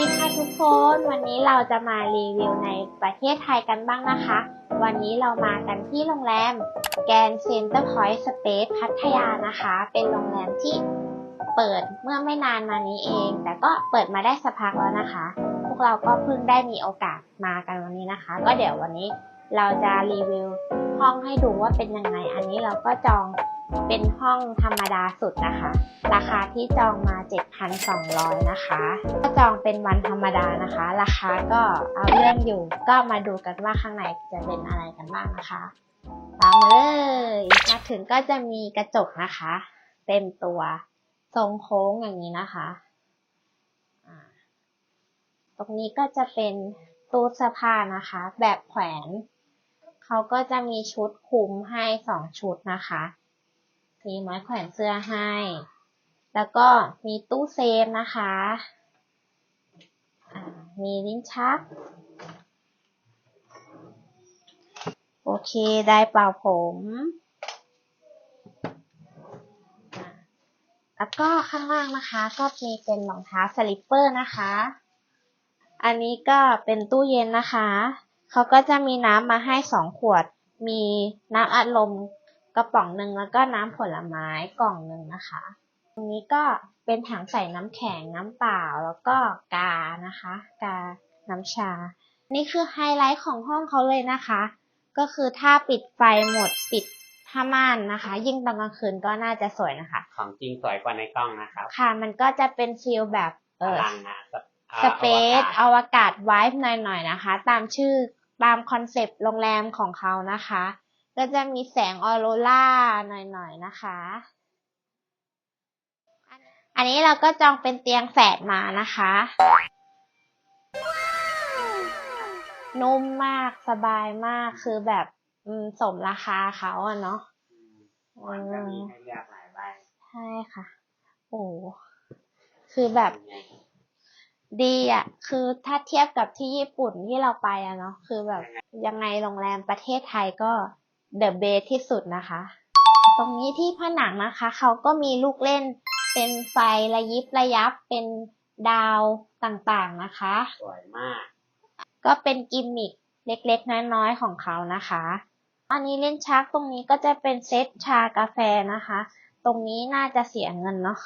สวัสดีค่ะทุกคนวันนี้เราจะมารีวิวในประเทศไทยกันบ้างนะคะ วันนี้เรามากันที่โรงแรมแกนเซ็นเตอร์พอยต์สเปซพัทยานะคะ เป็นโรงแรมที่เปิดเมื่อไม่นานมานี้เอง แต่ก็เปิดมาได้สักพักแล้วนะคะ พวกเราก็เพิ่งได้มีโอกาสมากันวันนี้นะคะ ก็เดี๋ยววันนี้เราจะรีวิวห้องให้ดูว่าเป็นยังไง อันนี้เราก็จอง เป็นห้องธรรมดาสุดนะคะ ราคาที่จองมา 7,200 นะคะถ้าจองเป็นวันธรรมดานะคะ ราคาก็เอาเรื่องอยู่ ก็มาดูกันว่าข้างในจะเป็นอะไรกันบ้างนะคะตามมาเลยมาถึงก็จะมีกระจกนะคะ เต็มตัวทรงโค้งอย่างนี้นะคะ ตรงนี้ก็จะเป็นตู้เสื้อผ้านะคะ แบบแขวน เขาก็จะมีชุดคุมให้สองชุดนะคะ มีไม้แขวนเสื้อให้ แล้วก็มีตู้เซฟนะคะ มีลิ้นชัก โอเค ได้เป่าผม แล้วก็ข้างล่างนะคะ ก็มีเป็นรองเท้าสลิปเปอร์นะคะ อันนี้ก็เป็นตู้เย็นนะคะ เขาก็จะมีน้ำมาให้สองขวด มีน้ำอัดลม กระป๋องหนึ่งแล้วก็น้ำผลไม้กล่องหนึ่งนะคะ ตรงนี้ก็เป็นถังใส่น้ำแข็งน้ำเปล่าแล้วก็กานะคะ กาน้ำชา นี่คือไฮไลท์ของห้องเขาเลยนะคะ ก็คือถ้าปิดไฟหมดปิดผ้าม่านนะคะ ยิ่งตอนกลางคืนก็น่าจะสวยนะคะ ของจริงสวยกว่าในกล้องนะครับ ค่ะมันก็จะเป็นฟิลแบบเอพอลังนะสสเปซอวกาศไวฟ์หน่อยๆนะคะ ตามชื่อตามคอนเซปต์โรงแรมของเขานะคะ ก็จะมีแสงออโรราหน่อยๆนะคะ อันนี้เราก็จองเป็นเตียงแฝดมานะคะ นุ่มมากสบายมากคือแบบอืมสมราคาเขาอะเนาะมันก็มีให้เลือกหลายใบใช่ค่ะ โอ้คือแบบดีอะ คือถ้าเทียบกับที่ญี่ปุ่นที่เราไปอะเนาะ คือแบบยังไงโรงแรมประเทศไทยก็ เดอะเบสที่สุดนะคะ ตรงนี้ที่ผนังนะคะเขาก็มีลูกเล่นเป็นไฟระยิบระยับเป็นดาวต่างๆนะคะ สวยมาก ก็เป็นกิมมิคเล็กๆ น้อยๆ ของเขานะคะ อันนี้เล่นชักตรงนี้ก็จะเป็นเซตชากาแฟนะคะ ตรงนี้น่าจะเสียเงินเนาะ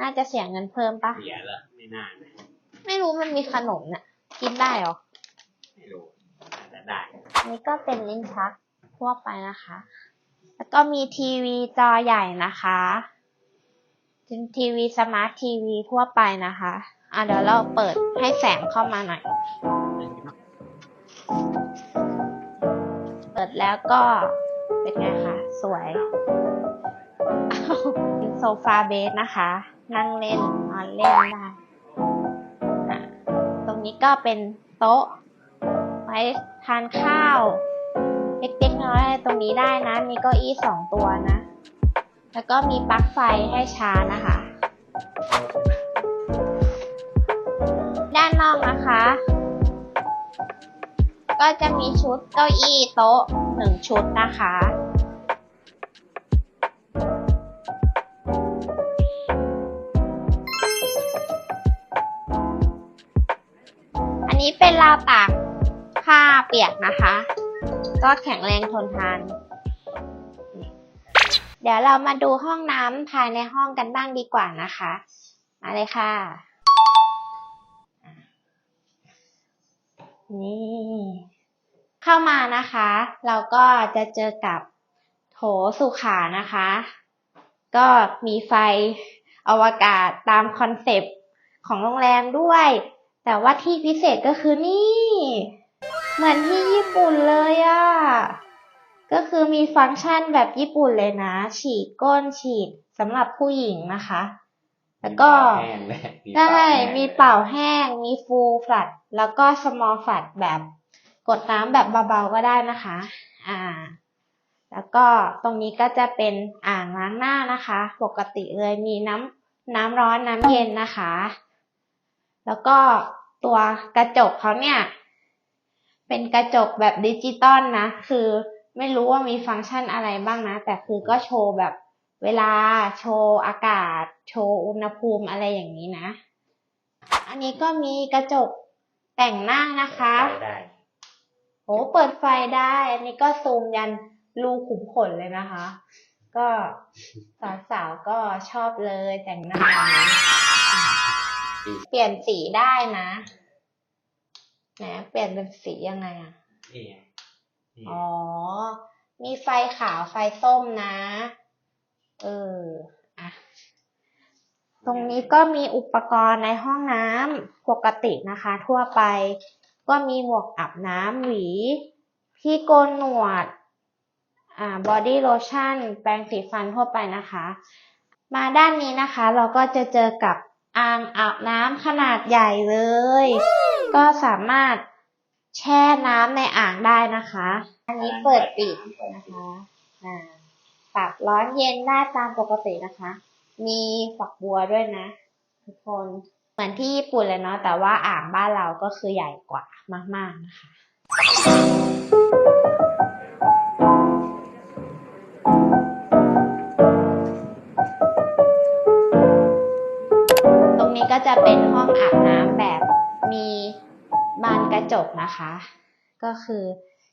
น่าจะเสียเงินเพิ่มปะเสียเหรอไม่น่านะไม่รู้มันมีขนมเนี่ยกินได้เหรอ ไม่รู้อาจจะได้อันนี้ก็เป็นลิ้นชัก ทั่วไปนะคะ แล้วก็มีทีวีจอใหญ่นะคะเป็นทีวีสมาร์ททีวีทั่วไปนะคะ อะเดี๋ยวเราเปิดให้แสงเข้ามาหน่อย เปิดแล้วก็เป็นไงคะ สวยอ้าวเป็นโซฟาเบสนะคะ นั่งเล่นนอนเล่นได้ตรงนี้ก็เป็นโต๊ะ ไว้ทานข้าว เล็กๆน้อยๆตรงนี้ได้นะ มีเก้าอี้สองตัวนะ แล้วก็มีปลั๊กไฟให้ชาร์จนะคะ ด้านนอกนะคะ ก็จะมีชุดเก้าอี้โต๊ะหนึ่งชุดนะคะอันนี้เป็นราวตากผ้าเปียกนะคะ ก็แข็งแรงทนทาน เดี๋ยวเรามาดูห้องน้ำภายในห้องกันบ้างดีกว่านะคะ มาเลยค่ะ นี่ เข้ามานะคะ เราก็จะเจอกับโถสุขานะคะ ก็มีไฟอวกาศตามคอนเซปต์ของโรงแรมด้วย แต่ว่าที่พิเศษก็คือนี่ เหมือนที่ญี่ปุ่นเลยอะ่ะ ก็คือมีฟังก์ชันแบบญี่ปุ่นเลยนะ ฉีดก้นฉีดสำหรับผู้หญิงนะคะ แล้วก็แห้มีเป่าแห้งมีเป่าแห้ง มีฟูลฟลัด แล้วก็สมอลฟลัดแบบกดน้ำแบบเบาๆก็ได้นะคะ อ่า แล้วก็ตรงนี้ก็จะเป็นอ่างล้างหน้านะคะ ปกติเลยมีน้ำน้ำร้อนน้ำเย็นนะคะ แล้วก็ตัวกระจกเขาเนี่ย เป็นกระจกแบบดิจิตอลนะ คือไม่รู้ว่ามีฟังก์ชันอะไรบ้างนะ แต่คือก็โชว์แบบเวลาโชว์อากาศ โชว์อุณหภูมิอะไรอย่างนี้นะ อันนี้ก็มีกระจกแต่งหน้านะคะไปได้โอ้เปิดไฟได้ อันนี้ก็ซูมยันรูขุมขนเลยนะคะ ก็สาวๆก็ชอบเลยแต่งหน้าแบบนี้เปลี่ยนสีได้นะ ไหนเปลี่ยนเป็นสียังไงอะนี่ไงนี่อ๋อ มีไฟขาวไฟส้มนะ เอออะตรงนี้ก็มีอุปกรณ์ในห้องน้ำปกตินะคะ ทั่วไป ก็มีหมวกอาบน้ำหวี ที่โกนหนวด อ่าบอดี้โลชั่น แปรงสีฟันทั่วไปนะคะ มาด้านนี้นะคะ เราก็จะเจอกับอ่างอาบน้ำขนาดใหญ่เลย ก็สามารถแช่น้ำในอ่างได้นะคะ อันนี้เปิดปิดนะคะปรับร้อนเย็นได้ตามปกตินะคะ มีฝักบัวด้วยนะ ทุกคนเหมือนที่ญี่ปุ่นเลยเนาะแต่ว่าอ่างบ้านเราก็คือใหญ่กว่ามาก ๆ นะคะ กระจกนะคะ ก็คือ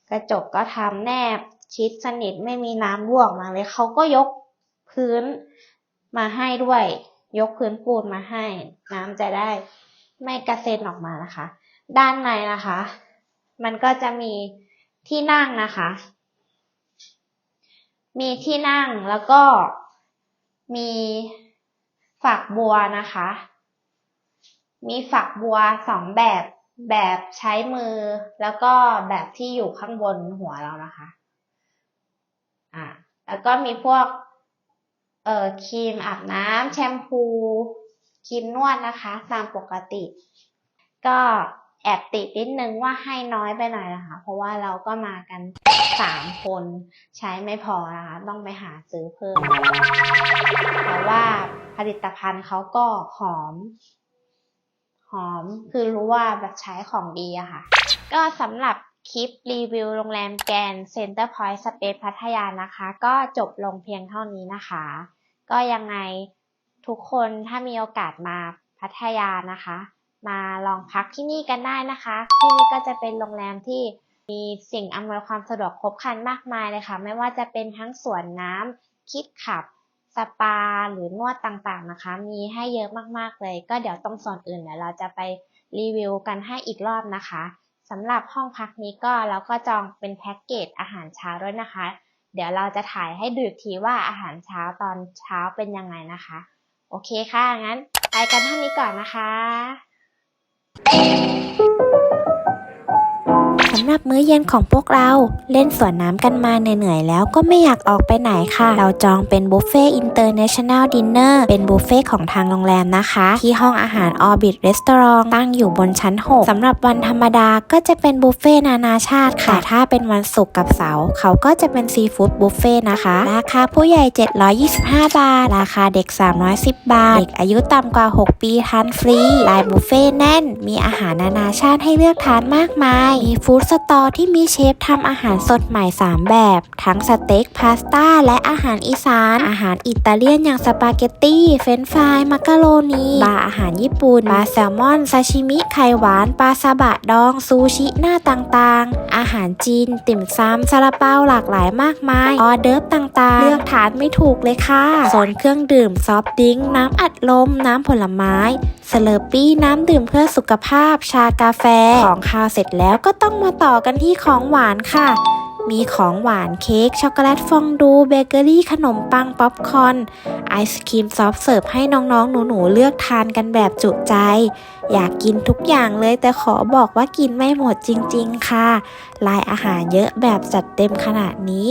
กระจกก็ทำแนบชิดสนิทไม่มีน้ำรั่วออกมาเลยเขาก็ยกพื้นมาให้ด้วย ยกพื้นปูนมาให้ น้ำจะได้ไม่กระเซ็นออกมานะคะ ด้านในนะคะ มันก็จะมีที่นั่งนะคะ มีที่นั่งแล้วก็มีฝักบัวนะคะ มีฝักบัวสองแบบ แบบใช้มือแล้วก็แบบที่อยู่ข้างบนหัวเรานะคะ อ่า แล้วก็มีพวก เอ่อครีมอาบน้ำแชมพูครีมนวดนะคะ ตามปกติ ก็แอบติดนิดนึงว่าให้น้อยไปหน่อยนะคะ เพราะว่าเราก็มากันสามคนใช้ไม่พอนะคะ ต้องไปหาซื้อเพิ่มแต่ว่าผลิตภัณฑ์เขาก็หอม หอม คือรู้ว่าแบบใช้ของดีอะค่ะ ก็สำหรับคลิปรีวิวโรงแรมแกรนเซ็นเตอร์พอยต์สเปซพัทยานะคะ ก็จบลงเพียงเท่านี้นะคะ ก็ยังไงทุกคนถ้ามีโอกาสมาพัทยานะคะ มาลองพักที่นี่กันได้นะคะ ที่นี่ก็จะเป็นโรงแรมที่มีสิ่งอำนวยความสะดวกครบครันมากมายเลยค่ะ ไม่ว่าจะเป็นทั้งสวนน้ำคิดขับ สปาหรือนวดต่างๆนะคะ มีให้เยอะมากๆเลย ก็เดี๋ยวตรงส่วนอื่นเดี๋ยวเราจะไปรีวิวกันให้อีกรอบนะคะสำหรับห้องพักนี้ก็เราก็จองเป็นแพ็กเกจอาหารเช้าด้วยนะคะ เดี๋ยวเราจะถ่ายให้ดูอีกทีว่าอาหารเช้าตอนเช้าเป็นยังไงนะคะ โอเคค่ะงั้นไปกันเท่านี้ก่อนนะคะ สำหรับมื้อเย็นของพวกเรา เล่นสวนน้ำกันมาเหนื่อยๆแล้วก็ไม่อยากออกไปไหนค่ะ เราจองเป็นบุฟเฟ่อินเตอร์เนชั่นแนลดินเนอร์เป็นบุฟเฟ่ของทางโรงแรมนะคะ ที่ห้องอาหารออร์บิทรีสตอรองตั้งอยู่บนชั้น 6สำหรับวันธรรมดาก็จะเป็นบุฟเฟ่นานาชาติค่ะแต่ถ้าเป็นวันศุกร์กับเสาร์เขาก็จะเป็นซีฟู้ดบุฟเฟ่นะคะ ราคาผู้ใหญ่ 725 บาท ราคาเด็ก 310 บาท เด็กอายุต่ำกว่า 6 ปีทานฟรีลายบุฟเฟ่แน่น มีอาหารนานาชาติให้เลือกทานมากมาย มีฟู้ดสตอร์ที่มีเชฟทำอาหารสดใหม่ 3 แบบ ทั้งสเต็กพาสต้าและอาหารอีสาน อาหารอิตาเลียนอย่างสปาเกตตี้ เฟรนฟราย มักกะโรนีบาร์อาหารญี่ปุ่นปลาแซลมอน ซาชิมิ ไข่หวาน ปลาซาบะดอง ซูชิหน้าต่างๆ อาหารจีน ติ่มซำซาลาเปาหลากหลายมากมาย ออเดิร์ฟต่างๆ เลือกทานไม่ถูกเลยค่ะโซนเครื่องดื่ม ซอฟต์ดิงน้ำอัดลม น้ำผลไม้ สเลอร์ปี้น้ำดื่มเพื่อสุขภาพ ชากาแฟ ของคาวเสร็จแล้วก็ต้องมาต่อกันที่ของหวานค่ะ มีของหวานเค้กช็อกโกแลตฟองดูเบเกอรี่ขนมปังป๊อปคอร์นไอศครีมซอฟเสิร์ฟให้น้องๆ หนูๆ เลือกทานกันแบบจุใจ อยากกินทุกอย่างเลยแต่ขอบอกว่ากินไม่หมดจริงๆค่ะ ลายอาหารเยอะแบบจัดเต็มขนาดนี้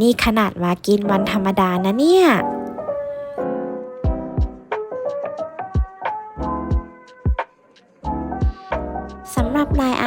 นี่ขนาดมากินวันธรรมดานะเนี่ย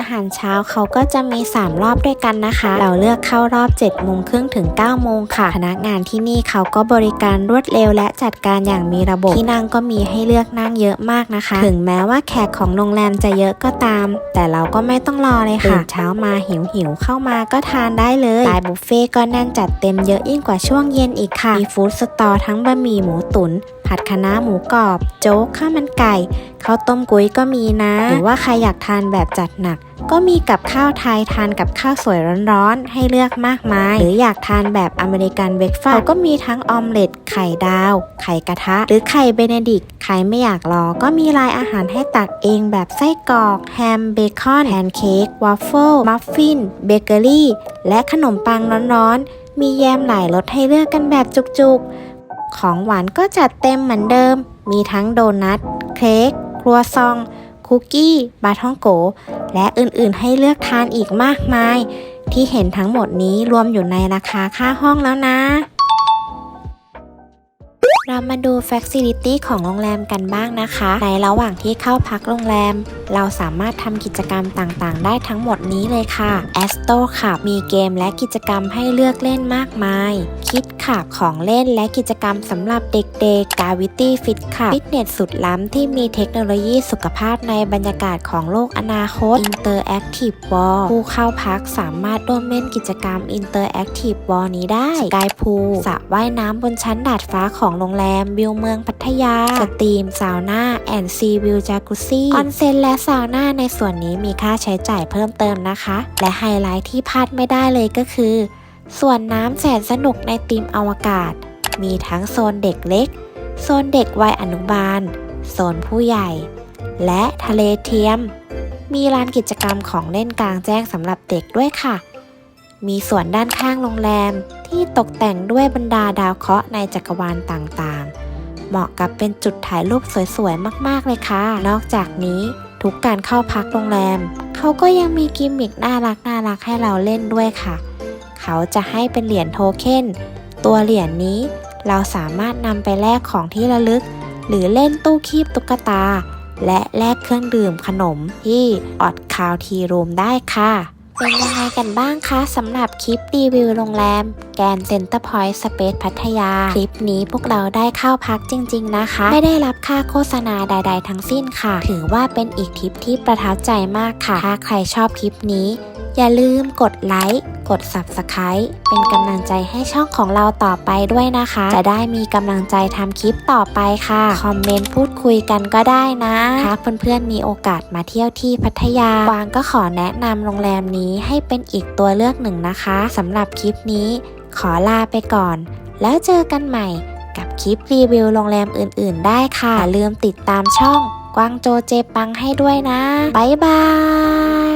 หารเช้าเขาก็จะมี 3 รอบด้วยกันนะคะ เราเลือกเข้ารอบ7โมงครึ่งถึง9โมงค่ะ พนักงานที่นี่เขาก็บริการรวดเร็วและจัดการอย่างมีระบบที่นั่งก็มีให้เลือกนั่งเยอะมากนะคะ ถึงแม้ว่าแขกของโรงแรมจะเยอะก็ตาม แต่เราก็ไม่ต้องรอเลยค่ะเช้ามาหิวหิวเข้ามาก็ทานได้เลยรายบุฟเฟ่ก็แน่นจัดเต็มเยอะยิ่งกว่าช่วงเย็นอีกค่ะมีฟู้ดสตอร์ทั้งบะหมี่หมูตุ๋นผัดคะน้าหมูกรอบ โจ๊กข้าวมันไก่ข้าวต้มกุ้ยก็มีนะ หรือว่าใครอยากทานแบบจัดหนัก ก็มีกับข้าวไทยทานกับข้าวสวยร้อนๆ ให้เลือกมากมาย หรืออยากทานแบบอเมริกันเบรกฟาสต์ก็มีทั้งออมเล็ตไข่ดาว ไข่กระทะ หรือไข่เบเนดิกต์ใครไม่อยากรอก็มีลายอาหารให้ตักเองแบบไส้กรอก แฮมเบคอนแพนเค้กวาฟเฟิลมัฟฟินเบเกอรี่และขนมปังร้อนๆมีแยมหลายรสให้เลือกกันแบบจุกๆ ของหวานก็จัดเต็มเหมือนเดิม มีทั้งโดนัท เค้ก ครัวซอง คุกกี้ บาท่องโก และอื่นๆ ให้เลือกทานอีกมากมาย ที่เห็นทั้งหมดนี้รวมอยู่ในราคาค่าห้องแล้วนะ เรามาดู Facility ของโรงแรมกันบ้างนะคะ ในระหว่างที่เข้าพักโรงแรม เราสามารถทำกิจกรรมต่างๆ ได้ทั้งหมดนี้เลยค่ะ a s t o ขับมีเกมและกิจกรรมให้เลือกเล่นมากมาย คิดขับของเล่นและกิจกรรมสำหรับเด็กๆ Gravity Fit ขับฟิตเนสสุดล้ำที่มีเทคโนโลยีสุขภาพในบรรยากาศของโลกอนาคต Interactive Wall ผู้เข้าพักสามารถร่วมเล่นกิจกรรม Interactive Wall นี้ได้ Sky Pool สระว่ายน้ำบนชั้นดาดฟ้าของโรงแรมวิวเมืองพัทยาสตรีมซาวน่าแอนซีวิวจากุซี่ออนเซ็นและซาวน่าในส่วนนี้มีค่าใช้จ่ายเพิ่มเติมนะคะ และไฮไลท์ที่พลาดไม่ได้เลยก็คือ ส่วนน้ำแสนสนุกในทีมอวกาศ มีทั้งโซนเด็กเล็ก โซนเด็กวัยอนุบาล โซนผู้ใหญ่ และทะเลเทียม มีลานกิจกรรมของเล่นกลางแจ้งสำหรับเด็กด้วยค่ะ มีส่วนด้านข้างโรงแรม ที่ตกแต่งด้วยบรรดาดาวเคราะห์ในจักรวาลต่างๆ เหมาะกับเป็นจุดถ่ายรูปสวยๆ มากๆ เลยค่ะ นอกจากนี้ทุกการเข้าพักโรงแรม เขาก็ยังมีกิมมิกน่ารักน่ารักให้เราเล่นด้วยค่ะ เขาจะให้เป็นเหรียญโทเค็น ตัวเหรียญนี้เราสามารถนำไปแลกของที่ระลึก หรือเล่นตู้คีบตุ๊กตา และแลกเครื่องดื่มขนมที่ออดคาวทีรูมได้ค่ะ เป็นยังไงกันบ้างคะสำหรับคลิปรีวิวโรงแรม แกนเซ็นเตอร์พอยต์สเปซพัทยา คลิปนี้พวกเราได้เข้าพักจริง ๆ นะคะ ไม่ได้รับค่าโฆษณาใด ๆ ทั้งสิ้นค่ะ ถือว่าเป็นอีกทริปที่ประทับใจมากค่ะ ถ้าใครชอบคลิปนี้ อย่าลืมกดไลค์ กด Subscribe เป็นกำลังใจให้ช่องของเราต่อไปด้วยนะคะ จะได้มีกำลังใจทำคลิปต่อไปค่ะ คอมเมนต์พูดคุยกันก็ได้นะถ้าเพื่อนๆมีโอกาสมาเที่ยวที่พัทยากวางก็ขอแนะนำโรงแรมนี้ให้เป็นอีกตัวเลือกหนึ่งนะคะสำหรับคลิปนี้ขอลาไปก่อน แล้วเจอกันใหม่กับคลิปรีวิวโรงแรมอื่นๆ ได้ค่ะ อย่าลืมติดตามช่องกวางโจเจปังให้ด้วยนะ บ๊ายบาย